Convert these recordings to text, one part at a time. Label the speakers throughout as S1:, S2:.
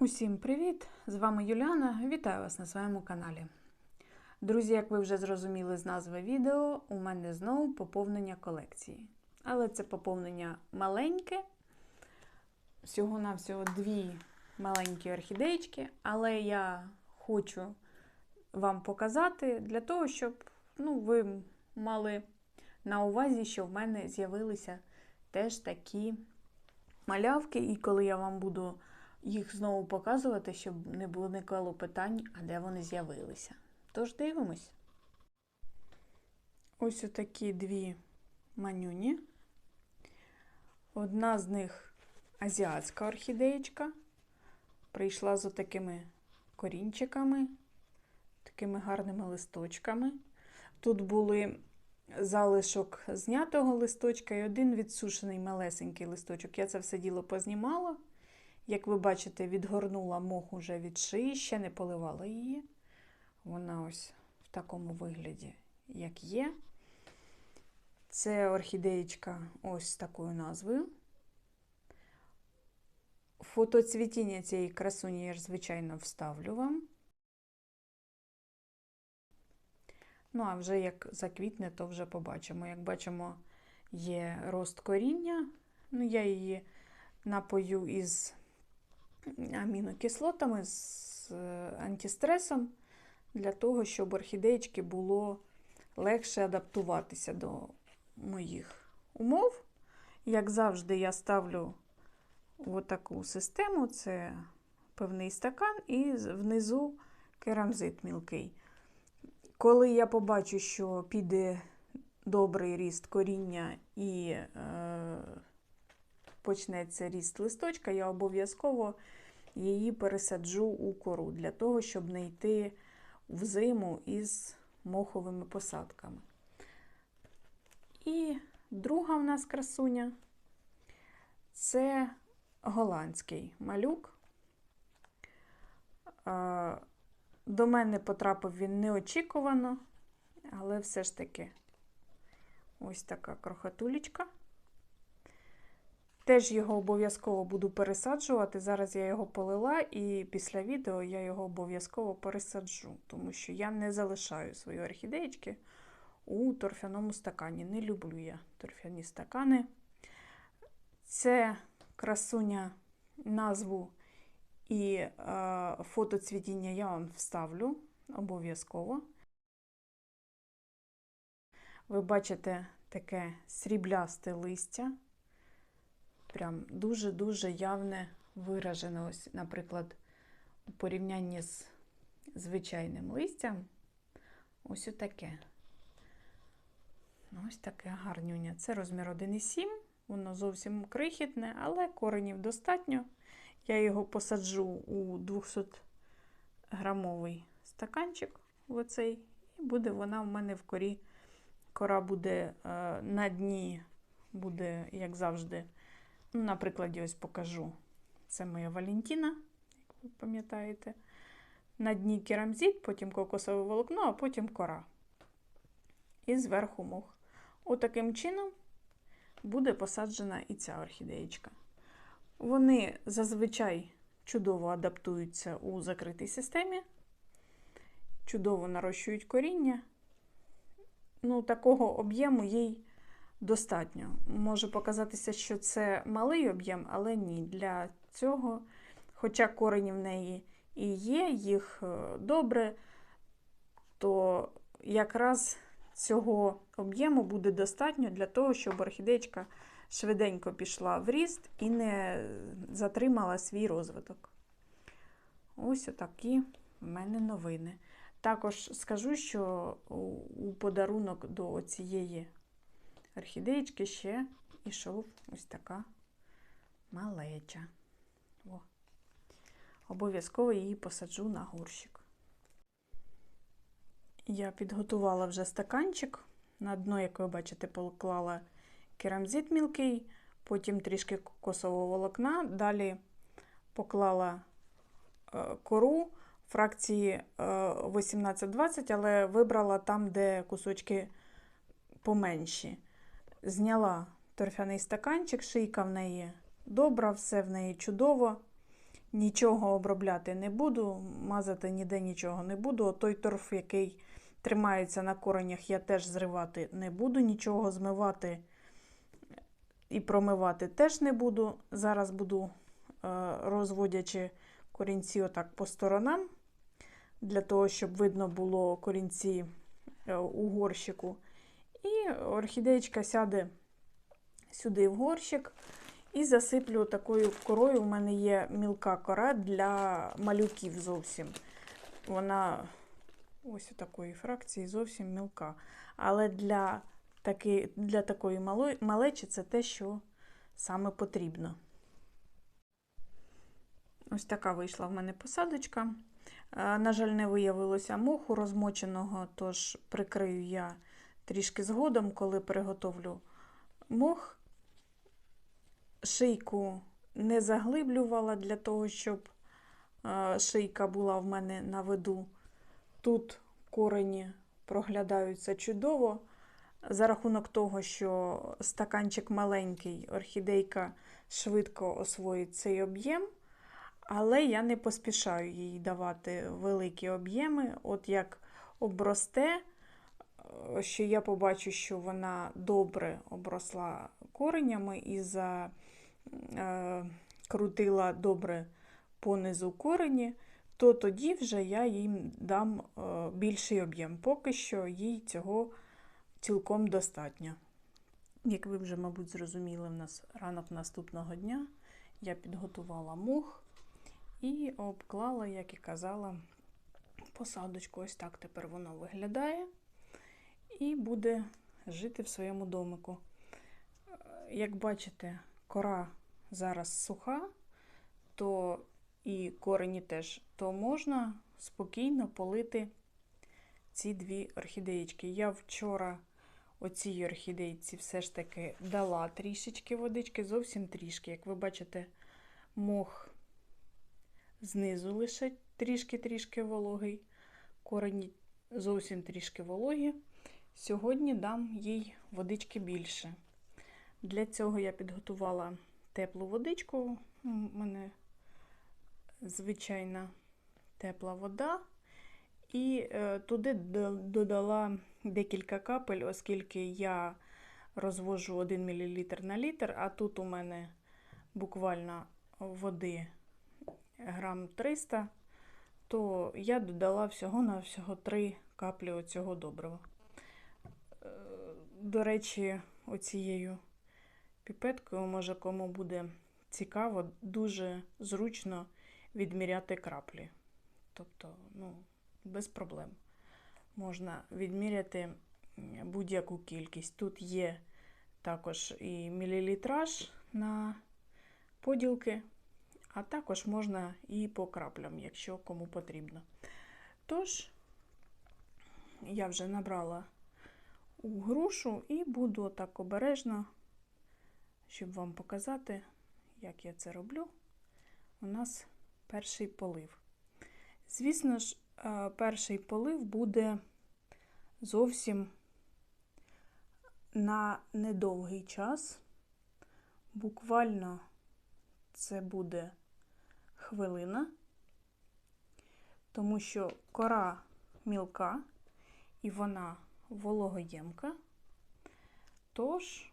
S1: Усім привіт! З вами Юліана. Вітаю вас на своєму каналі. Друзі, як ви вже зрозуміли з назви відео, у мене знову поповнення колекції. Але це поповнення маленьке. Всього-навсього дві маленькі орхідеєчки, але я хочу вам показати для того, щоб ну, ви мали на увазі, що в мене з'явилися теж такі малявки, і коли я вам буду їх знову показувати, щоб не виникало питань, а де вони з'явилися. Тож дивимось. Ось отакі дві манюні. Одна з них азіатська орхідеєчка. Прийшла з отакими корінчиками, такими гарними листочками. Тут були залишок знятого листочка і один відсушений малесенький листочок. Я це все діло познімала. Як ви бачите, відгорнула мох уже від шиї, ще не поливала її. Вона ось в такому вигляді, як є. Це орхідеєчка ось з такою назвою. Фото цвітіння цієї красуні я ж, звичайно, вставлю вам. Ну, а вже як заквітне, то вже побачимо. Як бачимо, є рост коріння. Ну, я її напою із амінокислотами, з антистресом, для того, щоб орхідеєчки було легше адаптуватися до моїх умов. Як завжди, я ставлю таку систему: це певний стакан, і внизу керамзит мілкий. Коли я побачу, що піде добрий ріст коріння і е, почнеться ріст листочка, я обов'язково її пересаджу у кору для того, щоб не йти в зиму із моховими посадками. І друга в нас красуня це голландський малюк. До мене потрапив він неочікувано, але все ж таки ось така крохотулечка. Теж його обов'язково буду пересаджувати. Зараз я його полила, і після відео я його обов'язково пересаджу, тому що я не залишаю свої орхідеєчки у торфяному стакані. Не люблю я торфяні стакани. Це красуня назву і е, фото цвітіння я вам вставлю обов'язково. Ви бачите таке сріблясте листя прям дуже-дуже явне виражено. Ось, наприклад, у порівнянні з звичайним листям. Ось отаке. Ось таке гарнюня. Це розмір 1,7, воно зовсім крихітне, але коренів достатньо. Я його посаджу у 200-грамовий стаканчик, оцей, і буде вона в мене в корі. Кора буде е, на дні, буде, як завжди, Ну, На прикладі ось покажу. Це моя Валентіна, як ви пам'ятаєте. На дні керамзит, потім кокосове волокно, а потім кора. І зверху мох. Отаким чином буде посаджена і ця орхідеєчка. Вони зазвичай чудово адаптуються у закритій системі, чудово нарощують коріння. Ну, Такого об'єму їй достатньо. Може показатися, що це малий об'єм, але ні. Для цього, хоча корені в неї і є, їх е, добре, то якраз цього об'єму буде достатньо для того, щоб орхідеєчка швиденько пішла в ріст і не затримала свій розвиток. Ось отакі в мене новини. Також скажу, що у подарунок до цієї орхідеєчки ще йшов ось така малеча. О. Обов'язково її посаджу на горщик. Я підготувала вже стаканчик. На дно, як ви бачите, поклала керамзит мілкий, потім трішки кокосового волокна, далі поклала е, кору фракції 18-20, е, але вибрала там, де кусочки поменші. Зняла торфяний стаканчик, шийка в неї добра, все в неї чудово. нічого обробляти не буду, мазати ніде нічого не буду. От Той торф, який тримається на коренях, я теж зривати не буду, нічого змивати і промивати теж не буду. Зараз буду е, розводячи корінці отак по сторонам, для того, щоб видно було корінці е, у горщику. І орхідеєчка сяде сюди в горщик і засиплю такою корою. У мене є мілка кора для малюків зовсім. Вона ось у такої фракції зовсім мілка. Але для, таки, для такої малечі це те, що саме потрібно. Ось така вийшла в мене посадочка. Е, На жаль, не виявилося моху розмоченого, тож прикрию я трішки згодом, коли приготовлю мох. Шийку не заглиблювала для того, щоб е, шийка була в мене на виду. Тут корені проглядаються чудово. За рахунок того, що стаканчик маленький, орхідейка швидко освоїть цей об'єм, але я не поспішаю їй давати великі об'єми. От як обросте, що я побачу, що вона добре обросла коренями і закрутила добре понизу корені, то тоді вже я їм дам е, більший об'єм. Поки що їй цього цілком достатньо. Як ви вже, мабуть, зрозуміли, в нас ранок наступного дня я підготувала мох і обклала, як і казала, посадочку. Ось так тепер воно виглядає і буде жити в своєму домику. Як бачите, кора зараз суха, то і корені теж, то можна спокійно полити ці дві орхідеєчки. Я вчора оцій орхідейці все ж таки дала трішечки водички, зовсім трішки. Як ви бачите, мох знизу лише трішки-трішки вологий, корені зовсім трішки вологі. Сьогодні дам їй водички більше. Для цього я підготувала теплу водичку. У мене звичайна тепла вода. І е, туди додала декілька капель, оскільки я розвожу 1 мл на літр, а тут у мене буквально води грам 300, то я додала всього-на всього 3 каплі оцього добрива. Е, До речі, оцією піпеткою, може, кому буде цікаво, дуже зручно відміряти краплі. Тобто, ну, без проблем. Можна відміряти будь-яку кількість. Тут є також і мілілітраж на поділки, а також можна і по краплям, якщо кому потрібно. Тож, я вже набрала у грушу і буду так обережно, щоб вам показати, як я це роблю. У нас перший полив. Звісно ж, перший полив буде зовсім на недовгий час. Буквально це буде хвилина, тому що кора мілка і вона вологоємка. Тож,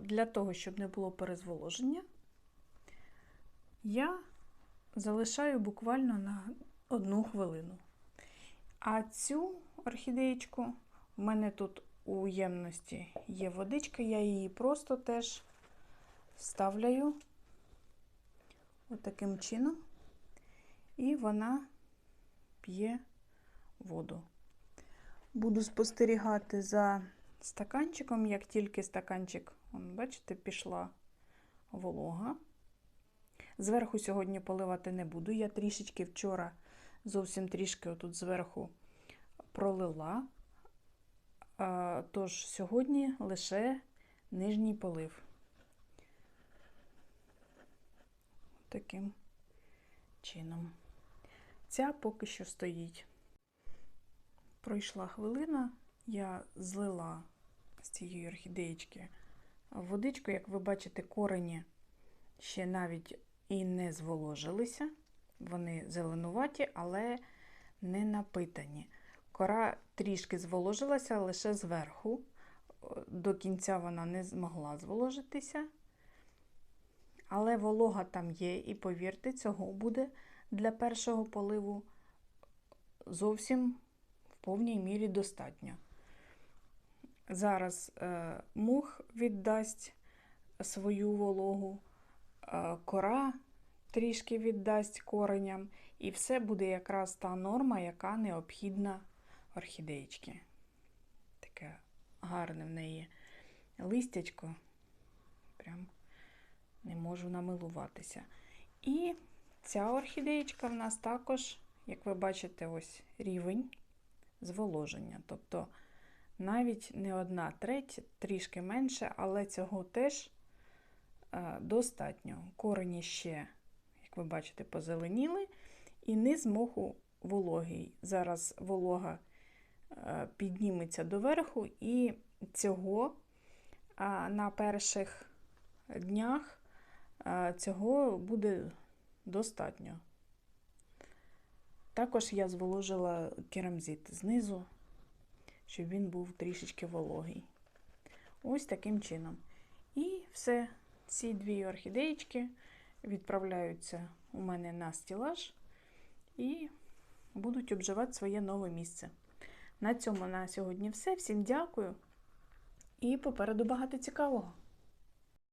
S1: для того, щоб не було перезволоження, я залишаю буквально на одну хвилину. А цю орхідеєчку в мене тут у ємності є водичка, я її просто теж ставляю отаким чином, і вона п'є воду. Буду спостерігати за стаканчиком, як тільки стаканчик, вон, бачите, пішла волога. Зверху сьогодні поливати не буду. Я трішечки вчора зовсім трішки отут зверху пролила. Тож сьогодні лише нижній полив. Таким чином. Ця поки що стоїть. Пройшла хвилина, я злила з цієї орхідеєчки водичку, як ви бачите, корені ще навіть і не зволожилися. Вони зеленуваті, але не напитані. Кора трішки зволожилася лише зверху. До кінця вона не змогла зволожитися. Але волога там є, і повірте, цього буде для першого поливу зовсім повній мірі достатньо. Зараз е, мух віддасть свою вологу, е, кора трішки віддасть кореням, і все буде якраз та норма, яка необхідна орхідеєчки. Таке гарне в неї листячко. Прям не можу намилуватися. І ця орхідеєчка в нас також, як ви бачите, ось рівень зволоження. Тобто навіть не одна треть, трішки менше, але цього теж е, достатньо. Корені ще, як ви бачите, позеленіли, і низ моху вологий. Зараз волога е, підніметься доверху, і цього на перших днях а, цього буде достатньо. Також я зволожила керамзит знизу, щоб він був трішечки вологий. Ось таким чином. І все, ці дві орхідеєчки відправляються у мене на стілаж і будуть обживати своє нове місце. На цьому на сьогодні все. Всім дякую. І попереду багато цікавого.